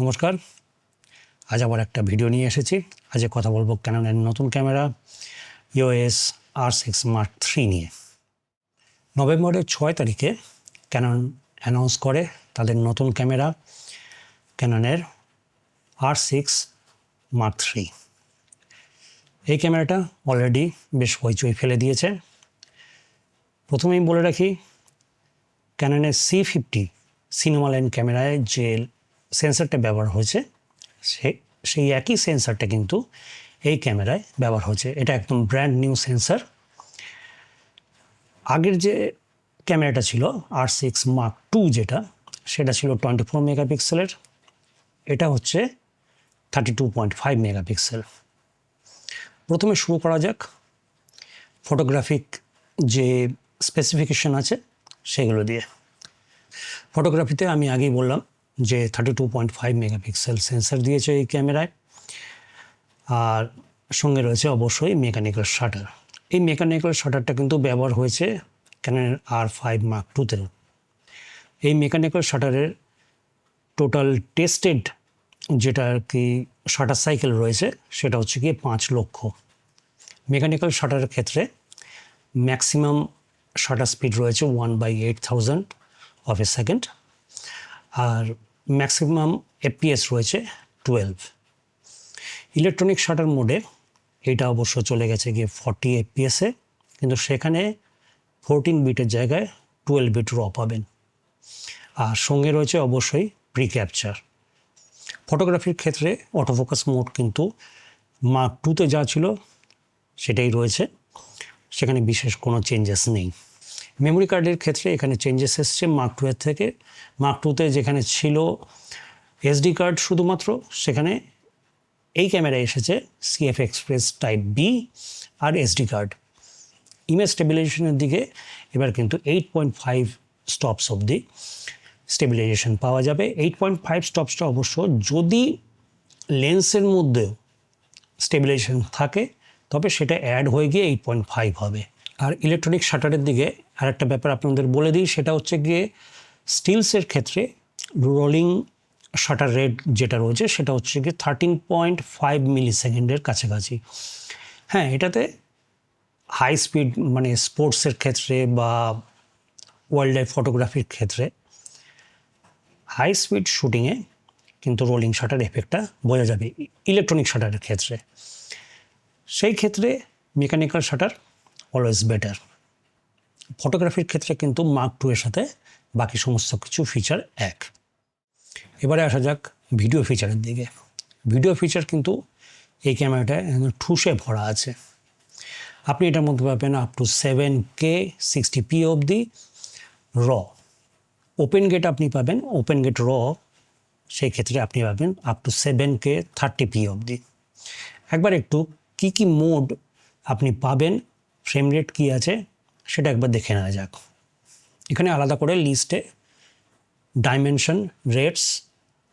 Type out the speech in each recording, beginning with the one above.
নমস্কার। আজ আবার একটা ভিডিও নিয়ে এসেছি। আজ কথা বলব ক্যাননের নতুন camera EOS R six Mark three নিয়ে। নভেম্বরের ছয় তারিখে ক্যানন অ্যানাউন্স করে তাদের নতুন ক্যামেরা ক্যাননের আর সিক্স মার্ক থ্রি এই ক্যামেরাটা অলরেডি বেশ হইচই ফেলে দিয়েছে। প্রথমেই বলে রাখি, ক্যাননের সি ফিফটি সিনেমা লাইন ক্যামেরায় যে সেন্সরটা ব্যবহার হয়েছে। সে, সেই একই সেন্সারটা কিন্তু এই ক্যামেরায় ব্যবহার হয়েছে। এটা একদম ব্র্যান্ড নিউ সেন্সার আগের যে ক্যামেরাটা ছিল আর সিক্স মার্ক টু যেটা, সেটা ছিল টোয়েন্টি ফোর মেগাপিক্সেলের এটা হচ্ছে thirty two point five megapixel প্রথমে শুরু করা যাক। ফটোগ্রাফিক যে স্পেসিফিকেশন আছে, সেগুলো দিয়ে। ফটোগ্রাফিতে আমি আগেই বললাম যে thirty two point five megapixel sensor দিয়েছে এই ক্যামেরায়। আর সঙ্গে রয়েছে অবশ্যই মেকানিক্যাল শাটার এই মেকানিক্যাল শাটারটা কিন্তু ব্যবহার হয়েছে ক্যানের আর ফাইভ মার্ক টুতেও এই মেকানিক্যাল শাটারের টোটাল টেস্টেড যেটা আর কি শাটার সাইকেল রয়েছে, সেটা হচ্ছে গিয়ে পাঁচ লক্ষ। মেকানিক্যাল শাটারের ক্ষেত্রে ম্যাক্সিমাম শাটার স্পিড রয়েছে one by eight thousand of a second R maximum FPS রয়েছে টুয়েলভ ইলেকট্রনিক শাটার মোডে এটা অবশ্য চলে গেছে গিয়ে ফর্টি এপিএসে কিন্তু সেখানে ফোরটিন বিটের জায়গায় টুয়েলভ বিট র পাবেন। আর সঙ্গে রয়েছে অবশ্যই প্রি ক্যাপচার ফটোগ্রাফির ক্ষেত্রে অটোফোকাস মোড কিন্তু মার্ক টুতে যা ছিল সেটাই রয়েছে। সেখানে বিশেষ কোনো চেঞ্জেস নেই। মেমোরি কার্ডের ক্ষেত্রে এখানে চেঞ্জেস এসছে মার্ক টু এর থেকে। মার্ক টুতে যেখানে ছিল এসডি কার্ড শুধুমাত্র, সেখানে এই ক্যামেরায় এসেছে সিএফ এক্সপ্রেস টাইপ বি আর এসডি কার্ড ইমেজ স্টেবিলাইজেশনের দিকে এবার কিন্তু এইট পয়েন্ট ফাইভ স্টপস অবধি স্টেবিলাইজেশন পাওয়া যাবে। এইট পয়েন্ট ফাইভ স্টপসটা অবশ্য যদি লেন্সের মধ্যেও স্টেবিলাইজেশন থাকে, তবে সেটা অ্যাড হয়ে গিয়ে এইট পয়েন্ট ফাইভ হবে। আর ইলেকট্রনিক শাটারের দিকে আরেকটা ব্যাপার আপনাদের বলে দিই, সেটা হচ্ছে গিয়ে স্টিলসের ক্ষেত্রে রোলিং শাটার রেট যেটা রয়েছে, সেটা হচ্ছে গিয়ে থার্টিন পয়েন্ট ফাইভ মিলি সেকেন্ডের কাছাকাছি। হ্যাঁ এটাতে হাই স্পিড মানে স্পোর্টসের ক্ষেত্রে বা ওয়াইল্ড লাইফ ফটোগ্রাফির ক্ষেত্রে হাই স্পিড শুটিংয়ে কিন্তু রোলিং শাটার এফেক্টটা বোঝা যাবে ইলেকট্রনিক শাটারের ক্ষেত্রে। সেই ক্ষেত্রে মেকানিক্যাল শাটার অলওয়েজ বেটার ফটোগ্রাফির ক্ষেত্রে কিন্তু মার্ক টু এর সাথে বাকি সমস্ত কিছু ফিচার এক। এবারে আসা যাক ভিডিও ফিচারের দিকে। ভিডিও ফিচার কিন্তু এই ক্যামেরাটায় ঠুসে ভরা আছে। আপনি এটার মধ্যে পাবেন up to seven K sixty P অবধি র ওপেন গেট আপনি পাবেন ওপেন গেট র সেই ক্ষেত্রে আপনি পাবেন up to seven K thirty P অবধি। একবার একটু কি কি মোড আপনি পাবেন ফ্রেম রেট কী আছে সেটা একবার দেখে নেওয়া যাক। এখানে আলাদা করে লিস্টে ডাইমেনশন রেটস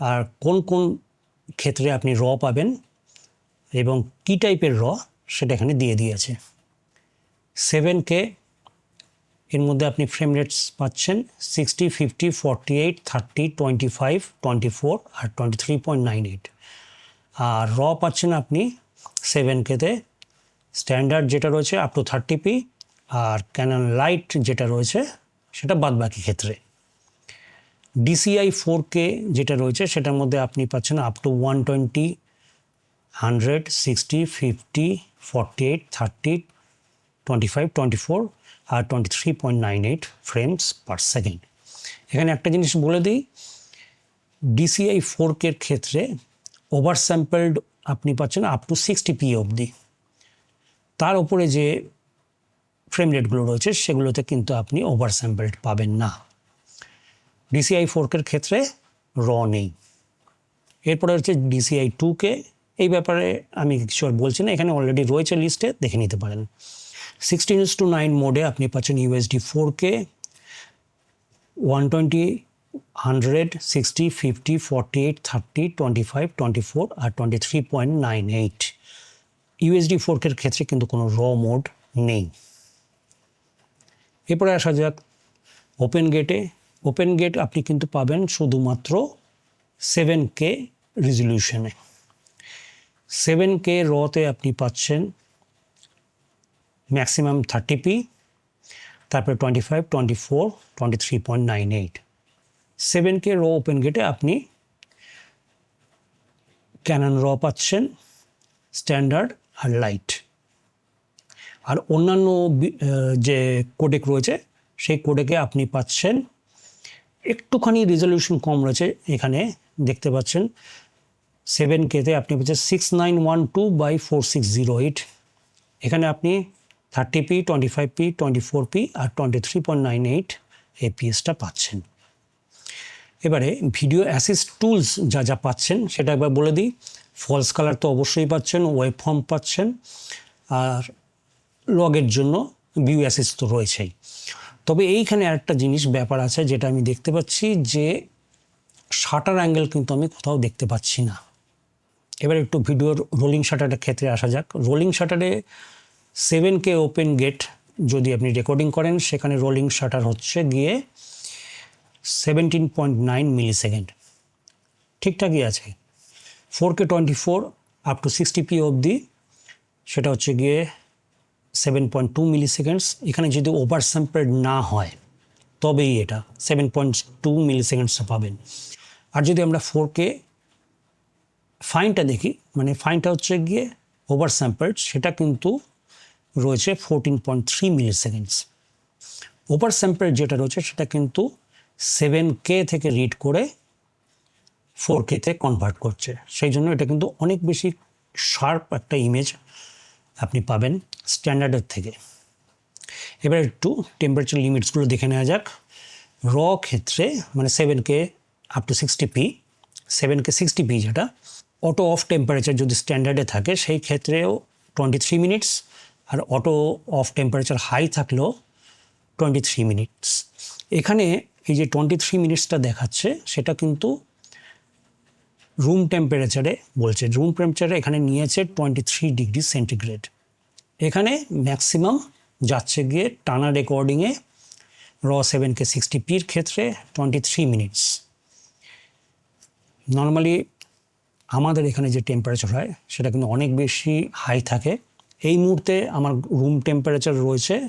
আর কোন কোন ক্ষেত্রে আপনি র পাবেন এবং কী টাইপের র সেটা এখানে দিয়ে দিয়েছে। সেভেন কে এর মধ্যে আপনি ফ্রেম রেটস পাচ্ছেন sixty fifty forty eight thirty twenty five twenty four আর twenty three point nine eight আর র পাচ্ছেন আপনি সেভেন কেতে স্ট্যান্ডার্ড যেটা রয়েছে আপ টু থার্টি পি আর ক্যানন লাইট যেটা রয়েছে, সেটা বাদ বাকি ক্ষেত্রে ডিসিআই ফোর কে যেটা রয়েছে, সেটার মধ্যে আপনি পাচ্ছেন up to one twenty hundred sixty fifty forty eight thirty twenty five twenty four R twenty three point nine eight frames per second এখানে একটা জিনিস বলে দিই ডিসিআই ফোর কের ক্ষেত্রে ওভার স্যাম্পেলড আপনি পাচ্ছেন আপ টু সিক্সটি পি অবধি তার উপরে যে ফ্রেম রেটগুলো রয়েছে, সেগুলোতে কিন্তু আপনি ওভার স্যাম্পেলড পাবেন না। ডিসিআই ফোরকের ক্ষেত্রে র নেই। এরপরে হচ্ছে ডিসিআই টুকে এই ব্যাপারে আমি কিছু আর বলছি না, এখানে অলরেডি রয়েছে লিস্টে দেখে নিতে পারেন। সিক্সটিন ইস টু নাইন মোডে আপনি পাচ্ছেন USD four K one twenty hundred sixty fifty forty eight thirty twenty five twenty four আর twenty three point nine eight USD ফোরকের ক্ষেত্রে কিন্তু কোনো র মোড নেই। এরপরে আসা যাক ওপেন গেটে ওপেন গেট আপনি কিন্তু পাবেন শুধুমাত্র সেভেন কে রেজলিউশনে সেভেন কে রতে আপনি পাচ্ছেন ম্যাক্সিমাম থার্টি পি তারপরে twenty five twenty four twenty three point nine eight seven K র ওপেন গেটে আপনি ক্যানন র পাচ্ছেন স্ট্যান্ডার্ড আর লাইট আর অন্যান্য যে কোডেক রয়েছে, সেই কোডেকে আপনি পাচ্ছেন একটুখানি রেজলিউশন কম রয়েছে এখানে, দেখতে পাচ্ছেন। সেভেন কেতে আপনি পাচ্ছেন six nine one two by four six zero eight এখানে আপনি thirty P twenty five P twenty four P আর twenty three point nine eight এপিএসটা পাচ্ছেন। এবারে ভিডিও অ্যাসিস্ট টুলস যা যা পাচ্ছেন, সেটা একবার বলে দিই। ফলস কালার তো অবশ্যই পাচ্ছেন ওয়েব ফর্ম পাচ্ছেন। আর লগের জন্য ভিউ অ্যাসিস্ট তো রয়েছেই। তবে এইখানে আরেকটা জিনিস, ব্যাপার আছে যেটা আমি দেখতে পাচ্ছি যে শাটার অ্যাঙ্গেল কিন্তু আমি কোথাও দেখতে পাচ্ছি না। এবার একটু ভিডিওর রোলিং শাটারের ক্ষেত্রে আসা যাক। রোলিং শাটারে সেভেন কে ওপেন গেট যদি আপনি রেকর্ডিং করেন, সেখানে রোলিং শাটার হচ্ছে গিয়ে seventeen point nine millisecond ঠিকঠাকই আছে। Four K twenty four up to sixty P অবধি, সেটা হচ্ছে গিয়ে seven point two milliseconds এখানে যদি ওভার স্যাম্পেল না হয়, তবেই এটা সেভেন পয়েন্ট টু মিলি সেকেন্ডসটা পাবেন। আর যদি আমরা ফোর কে ফাইনটা দেখি মানে ফাইনটা হচ্ছে গিয়ে ওভার স্যাম্পেলড সেটা কিন্তু রয়েছে fourteen point three milliseconds over sample যেটা রয়েছে, সেটা কিন্তু সেভেন কে থেকে রিড করে ফোর কেতে কনভার্ট করছে। সেই জন্য এটা কিন্তু অনেক বেশি শার্প একটা ইমেজ আপনি পাবেন স্ট্যান্ডার্ডের থেকে। এবার একটু টেম্পারেচার লিমিটসগুলো দেখে নেওয়া যাক। র ক্ষেত্রে মানে seven K up to sixty P seven K sixty P যেটা অটো অফ টেম্পারেচার যদি স্ট্যান্ডার্ডে থাকে, সেই ক্ষেত্রেও টোয়েন্টি থ্রি মিনিটস আর অটো অফ টেম্পারেচার হাই থাকলেও টোয়েন্টি থ্রি মিনিটস এখানে এই যে টোয়েন্টি থ্রি মিনিটসটা দেখাচ্ছে, সেটা কিন্তু রুম টেম্পারেচারে বলছে রুম টেম্পারেচারে এখানে নিয়েছে টোয়েন্টি থ্রি ডিগ্রি সেন্টিগ্রেড এখানে ম্যাক্সিমাম যাচ্ছে গিয়ে টানা রেকর্ডিংয়ে র সেভেন কে সিক্সটি পির ক্ষেত্রে টোয়েন্টি থ্রি মিনিটস নর্মালি আমাদের এখানে যে টেম্পারেচার হয়, সেটা কিন্তু অনেক বেশি হাই থাকে। এই মুহূর্তে আমার রুম টেম্পারেচার রয়েছে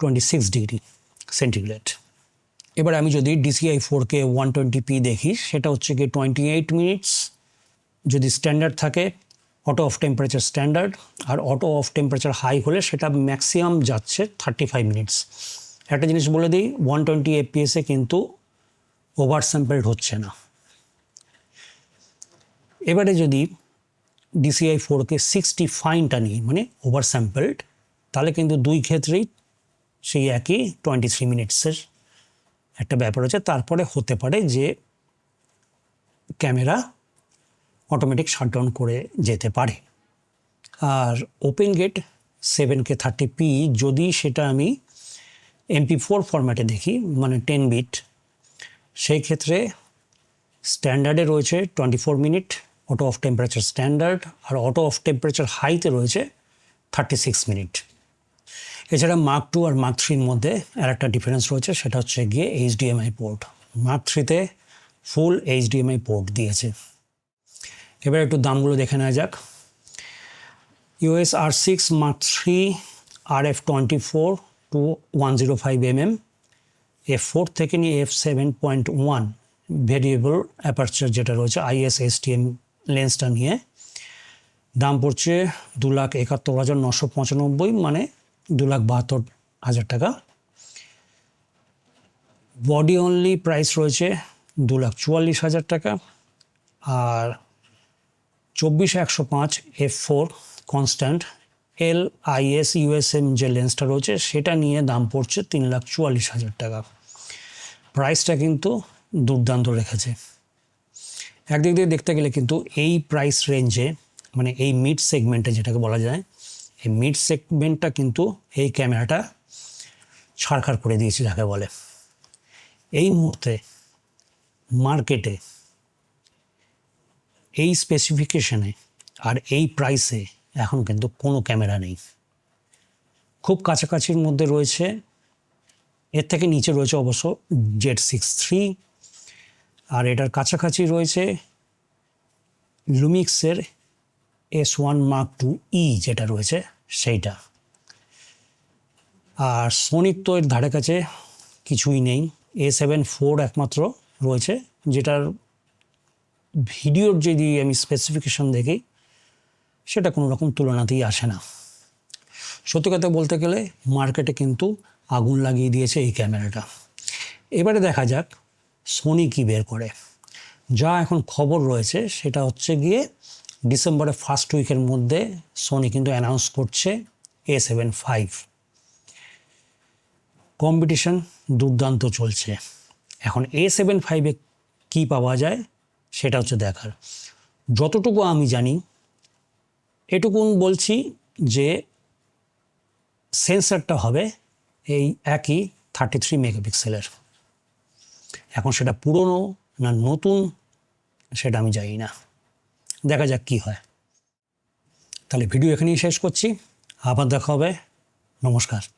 টোয়েন্টি সিক্স ডিগ্রি সেন্টিগ্রেড এবার আমি যদি DCI four K one twenty P দেখি, সেটা হচ্ছে কি টোয়েন্টি এইট মিনিটস যদি স্ট্যান্ডার্ড থাকে অটো অফ টেম্পারেচার স্ট্যান্ডার্ড আর অটো অফ টেম্পারেচার হাই হলে সেটা ম্যাক্সিমাম যাচ্ছে থার্টি ফাইভ মিনিটস একটা জিনিস বলে দিই ওয়ান টোয়েন্টি এপিএসে কিন্তু ওভার স্যাম্পেলড হচ্ছে না। এবারে যদি ডিসিআই ফোরকে সিক্সটি ফাইনটা নিই মানে ওভার স্যাম্পেলড তাহলে কিন্তু দুই ক্ষেত্রেই সেই একই টোয়েন্টি থ্রি মিনিটসের একটা ব্যাপার আছে তারপরে হতে পারে যে ক্যামেরা অটোমেটিক শাটডাউন করে যেতে পারে। আর open gate seven K thirty P যদি সেটা আমি এমপি ফোর ফরম্যাটে দেখি মানে টেন বিট সেই ক্ষেত্রে স্ট্যান্ডার্ডে রয়েছে twenty four minute auto off temperature standard আর অটো অফ টেম্পারেচার হাইতে রয়েছে থার্টি সিক্স মিনিট এছাড়া মার্ক টু আর মার্ক থ্রির মধ্যে আর একটা ডিফারেন্স রয়েছে, সেটা হচ্ছে গিয়ে এইচডিএমআই পোর্ট মার্ক থ্রিতে ফুল এইচডিএমআই পোর্ট দিয়েছে। এবার একটু দামগুলো দেখে নেওয়া যাক। US R six mark three আর F twenty four two one zero five M M F four থেকে নিয়ে F seven point one variable aperture যেটা রয়েছে আইএস এসটিএম লেন্সটা নিয়ে। দাম পড়ছে দু লাখ একাত্তর হাজার নশো পঁচানব্বই মানে দু লাখ বাহাত্তর হাজার টাকা। বডি অনলি প্রাইস রয়েছে দু লাখ চুয়াল্লিশ হাজার টাকা আর চব্বিশ একশো পাঁচ F four constant L IS USM যে লেন্সটা রয়েছে সেটা নিয়ে দাম পড়ছে তিন লাখ চুয়াল্লিশ হাজার টাকা। প্রাইসটা কিন্তু দুর্দান্ত রেখেছে। একদিক দিয়ে দেখতে গেলে কিন্তু এই প্রাইস রেঞ্জে মানে এই মিড সেগমেন্টে যেটাকে বলা যায় এই মিড সেগমেন্টটা কিন্তু এই ক্যামেরাটা ছাড়খাড় করে দিয়েছে, যাকে বলে। এই মুহূর্তে মার্কেটে এই স্পেসিফিকেশনে আর এই প্রাইসে এখন কিন্তু কোনো ক্যামেরা নেই। খুব কাছাকাছির মধ্যে রয়েছে, এর থেকে নিচে রয়েছে অবশ্য জেড সিক্স থ্রি আর এটার কাছাকাছি রয়েছে লুমিক্সের S one mark two E যেটা রয়েছে, সেইটা। আর সোনির তো এর ধারে কাছে কিছুই নেই। এ সেভেন ফোর একমাত্র রয়েছে, যেটার ভিডিওর যদি আমি স্পেসিফিকেশন দেখি, সেটা কোনো রকম তুলনাতেই আসে না। সত্যি কথা বলতে গেলে মার্কেটে কিন্তু আগুন লাগিয়ে দিয়েছে এই ক্যামেরাটা। এবারে দেখা যাক সোনি কি বের করে। যা এখন খবর রয়েছে, সেটা হচ্ছে গিয়ে ডিসেম্বরের ফার্স্ট উইকের মধ্যে সোনি কিন্তু অ্যানাউন্স করছে এ সেভেন ফাইভ কম্পিটিশন দুর্দান্ত চলছে। এখন এ সেভেন ফাইভে কী পাওয়া যায় সেটা হচ্ছে দেখার। যতটুকু আমি জানি, এটুকুন বলছি যে সেন্সারটা হবে এই একই থার্টি থ্রি মেগাপিক্সেলের এখন সেটা পুরনো না নতুন, সেটা আমি জানি না। দেখা যাক কী হয়। তাহলে ভিডিও এখানেই শেষ করছি। আবার দেখা হবে। নমস্কার।